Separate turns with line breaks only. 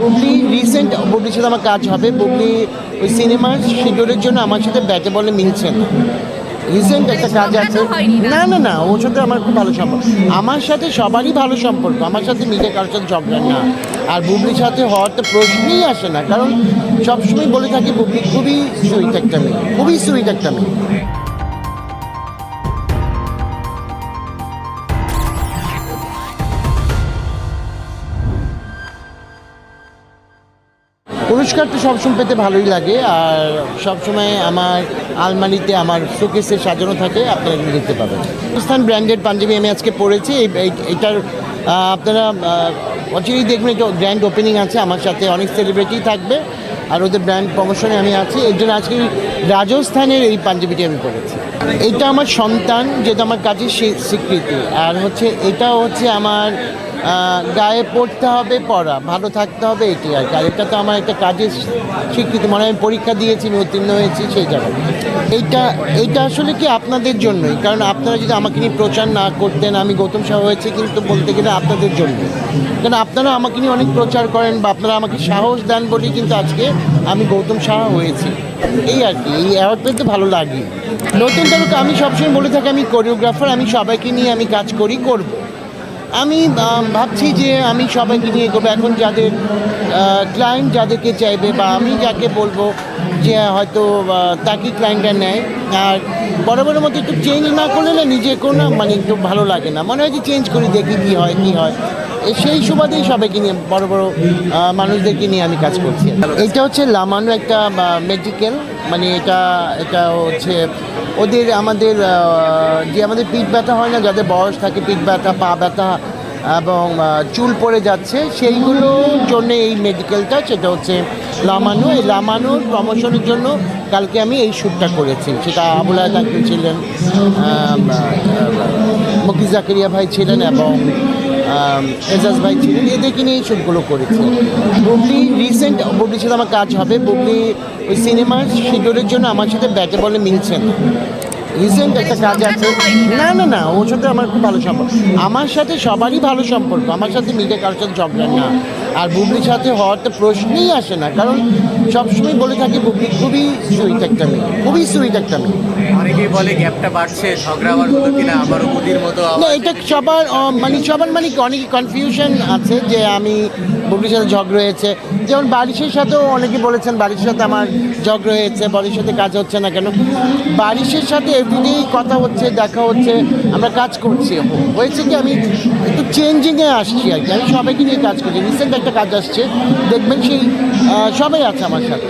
Bubly recent বুবলির সাথে আমার কাজ হবে। বুবলি ওই সিনেমার শিডিউলের জন্য আমার সাথে ব্যাটে বলে মিলছে না। রিসেন্ট একটা কাজ আছে?
না।
না না ওর সাথে আমার খুব ভালো সম্পর্ক। আমার সাথে সবারই ভালো সম্পর্ক। আমার সাথে মিলে কারোর সাথে ঝগড়া না। আর বুবলির সাথে হওয়ার তো প্রশ্নই আসে না। কারণ সবসময় বলে থাকি বুবলি খুবই সুইট একটা মেয়ে। খুবই সুইট একটা মেয়ে। পুরস্কার তো সবসময় পেতে ভালোই লাগে, আর সবসময় আমার আলমারিতে আমার শোকেসে সাজানো থাকে, আপনারা এগুলো দেখতে পাবেন। স্থান ব্র্যান্ডেড পাঞ্জাবি আমি আজকে এই- এইটার আপনারা অচিরেই দেখবেন এটা গ্র্যান্ড ওপেনিং আছে, আমার সাথে অনেক সেলিব্রিটি থাকবে, আর ওদের ব্র্যান্ড প্রমোশনে আমি আছি, এর জন্য আজকে রাজস্থানের এই পাঞ্জাবিটি আমি পরেছি। এটা আমার সন্তান যেটা আমার কাজের স্বীকৃতি, আর হচ্ছে এটাও হচ্ছে আমার গায়ে পড়তে হবে পড়া, ভালো থাকতে হবে এটি আর কি। আর এটা তো আমার একটা কাজের স্বীকৃতি মানে আমি পরীক্ষা দিয়েছি উত্তীর্ণ হয়েছি, সেই জায়গায়। এইটা এইটা আসলে কি আপনাদের জন্যই? কারণ আপনারা যদি আমাকে নিয়ে প্রচার না করতেন, আমি গৌতম সাহা হয়েছে কিন্তু বলতে গেলে আপনাদের জন্য কারণ আপনারা আমাকে নিয়ে অনেক প্রচার করেন বা আপনারা আমাকে সাহস দেন বলেই কিন্তু আজকে আমি গৌতম সাহা হয়েছি। এই আর কি, এই অ্যাওয়ার্ড পেতে ভালো লাগে। নতুন তারকা আমি সবসময় বলে থাকি, আমি কোরিওগ্রাফার আমি সবাইকে নিয়ে আমি কাজ করি, করব। আমি ভাবছি যে আমি সবাইকে নিয়ে করব। এখন যাদের ক্লায়েন্ট যাদেরকে চাইবে বা আমি যাকে বলব যে হয়তো তাকে ক্লায়েন্টরা নেয়। আর বড় বড় মতো একটু চেঞ্জ না করলে না নিজে কোনো মানে একটু ভালো লাগে না। মনে হয় যে চেঞ্জ করি, দেখি কী হয় কী হয়। সেই সুবাদেই সবাইকে নিয়ে বড় বড় মানুষদেরকে নিয়ে আমি কাজ করছি। এটা হচ্ছে লামানো একটা মেডিকেল মানে এটা এটা হচ্ছে ওদের আমাদের যে আমাদের পিঠ ব্যথা হয় না, যাদের বয়স থাকে পিঠ ব্যথা, পা ব্যথা এবং চুল পড়ে যাচ্ছে, সেইগুলোর জন্য এই মেডিকেলটা সেটা হচ্ছে লামানো। এই লামানোর প্রমোশনের জন্য কালকে আমি এই শ্যুটটা করেছি। সেটা আবুল আয়াত ছিলেন মকিজ জাকেরিয়া ভাই ছিলেন এবং এজাজ ভাই ছিলেন এদেরকে নিয়ে এই শ্যুটগুলো করেছি। বুবলি রিসেন্ট বুবলির সাথে আমার কাজ হবে। বুবলি ওই সিনেমার শিডিউলের জন্য আমার সাথে ব্যাটে বলে মিলছে না। রিসেন্ট একটা কাজ আছে।
না?
না না না ওর সাথে আমার খুব ভালো সম্পর্ক। আমার সাথে সবারই ভালো সম্পর্ক। আমার সাথে মিলে কারোর সাথে ঝগড়া না। আর বুবলির সাথে হওয়ার তো প্রশ্নই আসে না কারণ সবসময় বলে থাকি বুবলি খুবই সুইট একটা মেয়ে খুবই সুইট একটা মেয়ে।
অনেকেই বলে গ্যাপটা বাড়ছে ঝগড়া হওয়ার মতো কিনা আমারও মোদির মতো
না এটা সবার মানে সবার মানে অনেক কনফিউশন আছে যে আমি বুবলির সাথে ঝগড়া হয়েছে। যেমন বারিশের সাথেও অনেকে বলেছেন বারিশের সাথে আমার ঝগড়া হয়েছে বারিশের সাথে কাজ হচ্ছে না কেন? বারিশের সাথে এভরিডেই কথা হচ্ছে দেখা হচ্ছে আমরা কাজ করছি। হয়েছে কি আমি একটু চেঞ্জিংয়ে আসছি আর কি আমি সবাইকে নিয়ে কাজ করছি। রিসেন্ট একটা কাজ আসছে। দেখবেন সেই সবাই আছে আমার সাথে।